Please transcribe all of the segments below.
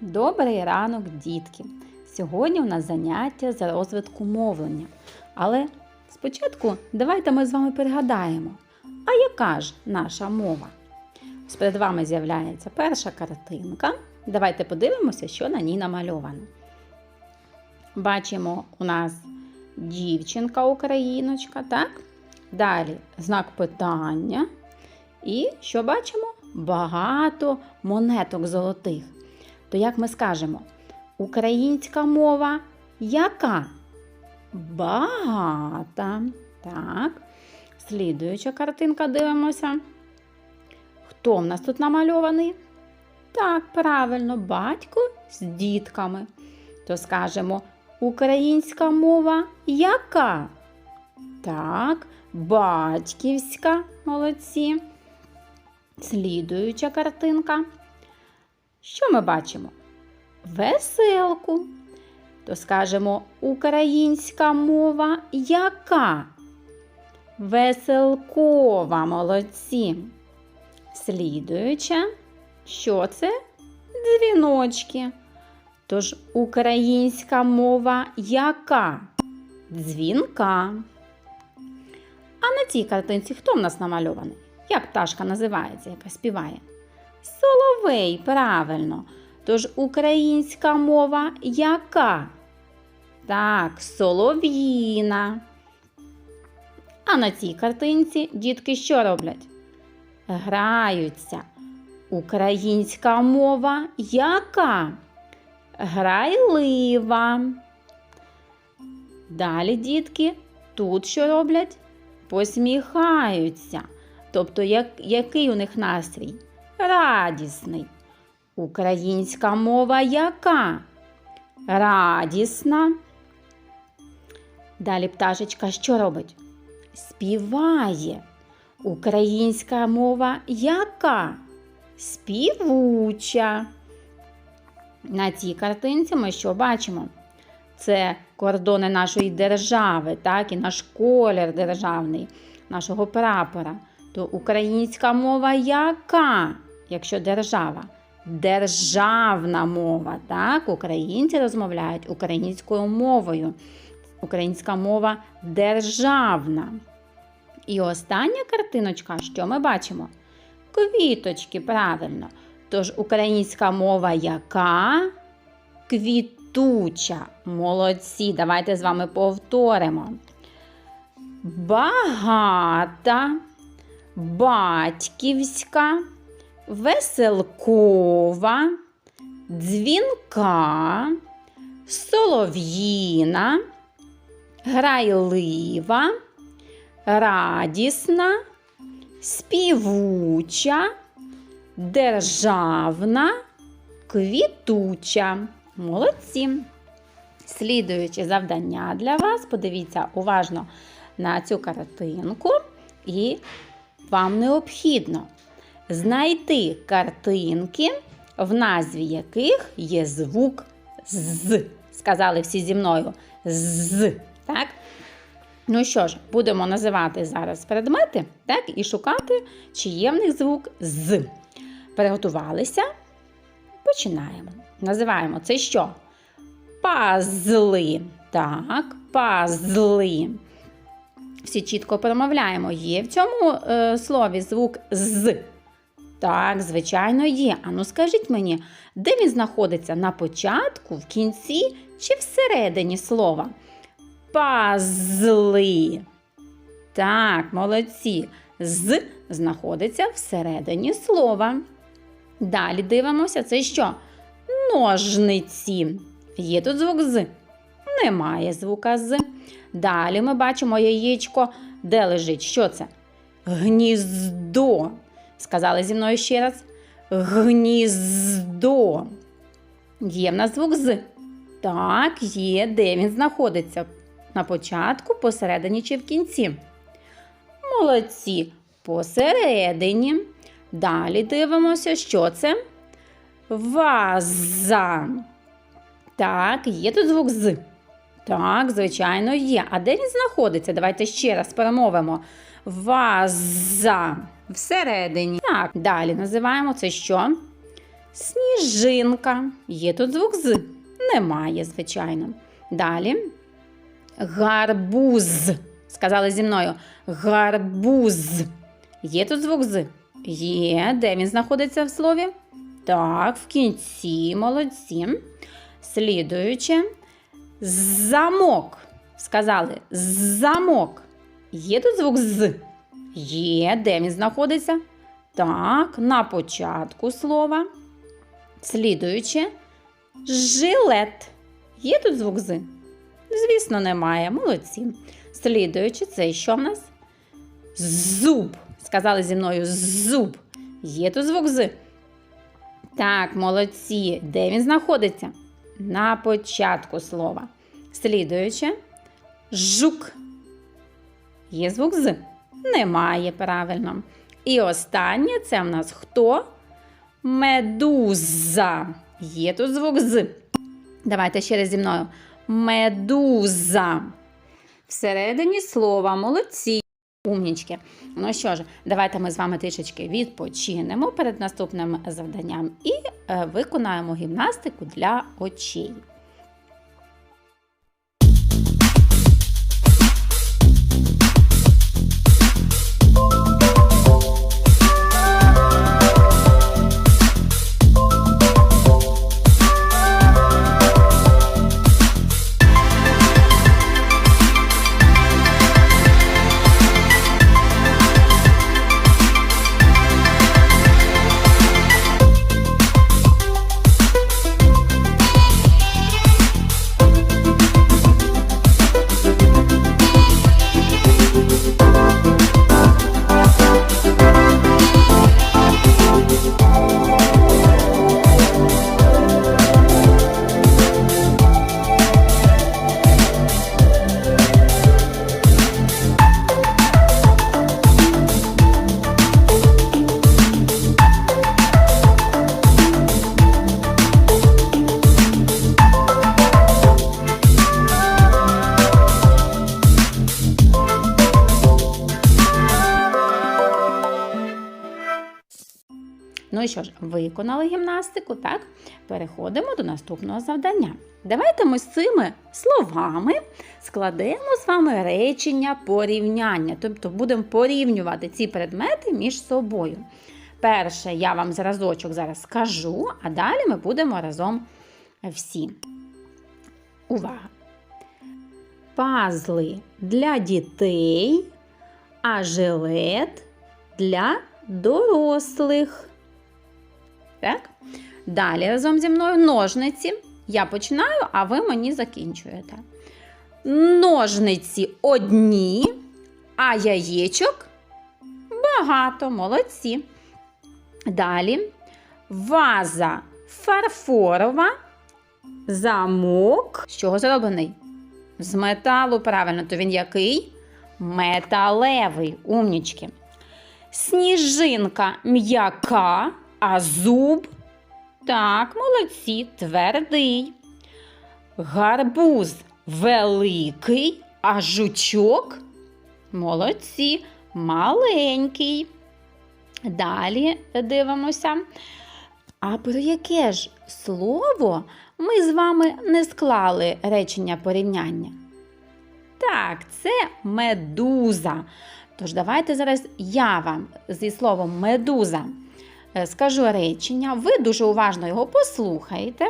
Добрий ранок, дітки! Сьогодні у нас заняття з розвитку мовлення. Але спочатку давайте ми з вами пригадаємо, а яка ж наша мова? Ось перед вами з'являється перша картинка. Давайте подивимося, що на ній намальовано. Бачимо у нас дівчинка україночка, так? Далі знак питання. І що бачимо? Багато монеток золотих. То як ми скажемо, українська мова яка? Багата. Так. Слідуюча картинка дивимося. Хто в нас тут намальований? Так, правильно, батько з дітками. То скажемо, українська мова яка? Так, батьківська, молодці. Слідуюча картинка. Що ми бачимо? Веселку. То скажемо українська мова яка? Веселкова, молодці. Слідуюча. Що це? Дзвіночки. Тож українська мова яка? Дзвінка. А на цій картинці хто в нас намальований? Як пташка називається, яка співає? Соловей, правильно. Тож українська мова яка? Так, солов'їна. А на цій картинці дітки що роблять? Граються. Українська мова яка? Грайлива. Далі, дітки, тут що роблять? Посміхаються. Тобто, як, який у них настрій? Радісний. Українська мова яка? Радісна. Далі пташечка що робить? Співає. Українська мова яка? Співуча. На цій картинці ми що бачимо? Це кордони нашої держави, так, і наш колір державний, нашого прапора. То українська мова яка, якщо держава? Державна мова. Так, українці розмовляють українською мовою. Українська мова державна. І остання картиночка, що ми бачимо? Квіточки, правильно. Тож українська мова яка? Квітуча. Молодці. Давайте з вами повторимо. Багата, батьківська, веселкова, дзвінка, солов'їна, грайлива, радісна, співуча, державна, квітуча. Молодці. Слідуюче завдання для вас. Подивіться уважно на цю картинку, і вам необхідно знайти картинки, в назві яких є звук з. Сказали всі зі мною з. Так? Ну що ж, будемо називати зараз предмети, так, і шукати, чи є в них звук з. Приготувалися? Починаємо. Називаємо це що? Пазли. Так, пазли. Всі чітко промовляємо. Є в цьому е, слові звук з. Так, звичайно, є. Ану, скажіть мені, де він знаходиться? На початку, в кінці чи всередині слова? Пазли. Так, молодці. З знаходиться всередині слова. Далі дивимося, це що? Ножниці. Є тут звук з? Немає звука з. Далі ми бачимо яєчко, де лежить. Що це? Гніздо. Сказали зі мною ще раз. Гніздо. Є в нас звук з. Так, є, де він знаходиться. На початку, посередині чи в кінці. Молодці. Посередині. Далі дивимося, що це? Ваза. Так, є тут звук з. Так, звичайно, є. А де він знаходиться? Давайте ще раз перемовимо. Ваза. Всередині. Так, далі називаємо це що? Сніжинка. Є тут звук з. Немає, звичайно. Далі. Гарбуз. Сказали зі мною. Гарбуз. Є тут звук з? Є. Де він знаходиться в слові? Так, в кінці, молодці. Слідуюче. Замок. Сказали замок. Є тут звук з? Є. Де він знаходиться? Так, на початку слова. Слідуюче. Жилет. Є тут звук з? Звісно, немає. Молодці. Слідуючи, це що в нас? Зуб. Сказали зі мною зуб. Є тут звук з. Так, молодці. Де він знаходиться? На початку слова. Слідуюче. Жук. Є звук з? Немає правильно. І останнє це в нас хто? Медуза. Є тут звук з. Давайте ще раз зі мною. Медуза. Всередині слова молодці. Умнічки. Ну що ж, давайте ми з вами трішечки відпочинемо перед наступним завданням і е, виконаємо гімнастику для очей. Що ж, виконали гімнастику, так? Переходимо до наступного завдання. Давайте ми з цими словами складемо з вами речення порівняння, тобто будемо порівнювати ці предмети між собою. Перше, я вам зразочок зараз скажу, а далі ми будемо разом всі. Увага! Пазли для дітей, а жилет для дорослих. Так? Далі разом зі мною ножниці. Я починаю, а ви мені закінчуєте. Ножниці одні, а яєчок багато, молодці. Далі ваза фарфорова, замок. З чого зроблений? З металу, правильно, то він який? Металевий, умнічки. Сніжинка м'яка, а зуб. Так, молодці, твердий. Гарбуз великий, а жучок. Молодці, маленький. Далі дивимося. А про яке ж слово ми з вами не склали речення порівняння? Так, це медуза. Тож давайте зараз я вам зі словом медуза скажу речення. Ви дуже уважно його послухаєте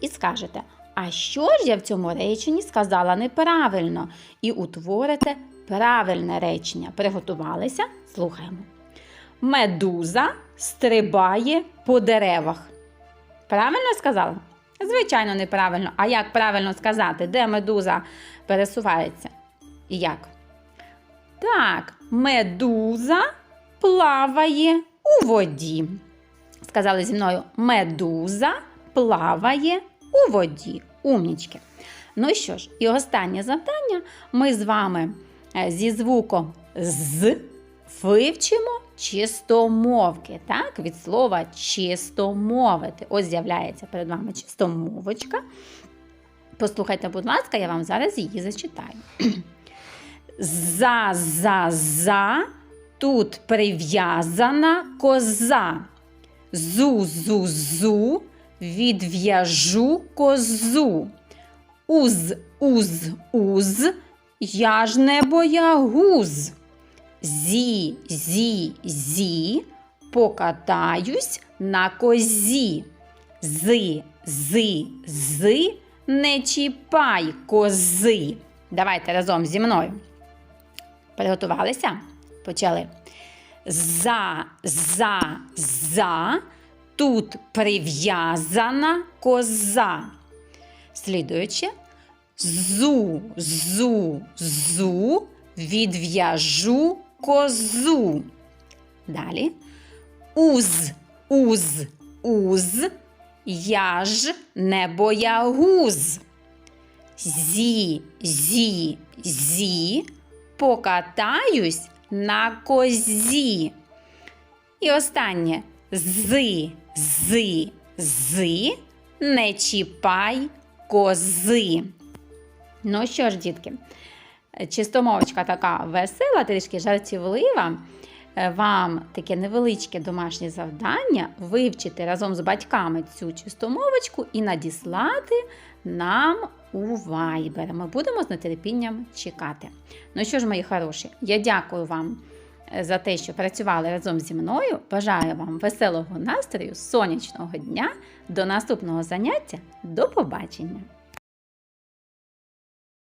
і скажете, а що ж я в цьому реченні сказала неправильно? І утворите правильне речення. Приготувалися? Слухаємо. Медуза стрибає по деревах. Правильно сказала? Звичайно, неправильно. А як правильно сказати, де медуза пересувається? І як? Так, медуза плаває у воді. Сказали зі мною, медуза плаває у воді. Умнічки. Ну що ж, і останнє завдання ми з вами е, зі звуком з вивчимо чистомовки. Так, від слова чистомовити. Ось з'являється перед вами чистомовочка. Послухайте, будь ласка, я вам зараз її зачитаю. За, за, за, тут прив'язана коза. Зу-зу-зу, відв'яжу козу. Уз, уз, уз, я ж не боягуз. Зі, зі, зі, покатаюсь на козі. Зи, зи, зи, не чіпай кози. Давайте разом зі мною. Приготувалися? Почали. За, за, за, тут прив'язана коза. Слідуючи. Зу, зу, зу, відв'яжу козу. Далі. Уз, уз, уз, я ж не боягуз. Зі, зі, зі, покатаюсь на козі. І останнє зи, зи, зи, не чіпай кози. Ну що ж, дітки, чистомовочка така весела, трішки жартівлива. Е, Вам таке невеличке домашнє завдання вивчити разом з батьками цю чистомовочку і надіслати нам у Viber. Ми будемо з нетерпінням чекати. Ну що ж, мої хороші, я дякую вам е, за те, що працювали разом зі мною. Бажаю вам веселого настрою, сонячного дня. До наступного заняття. До побачення!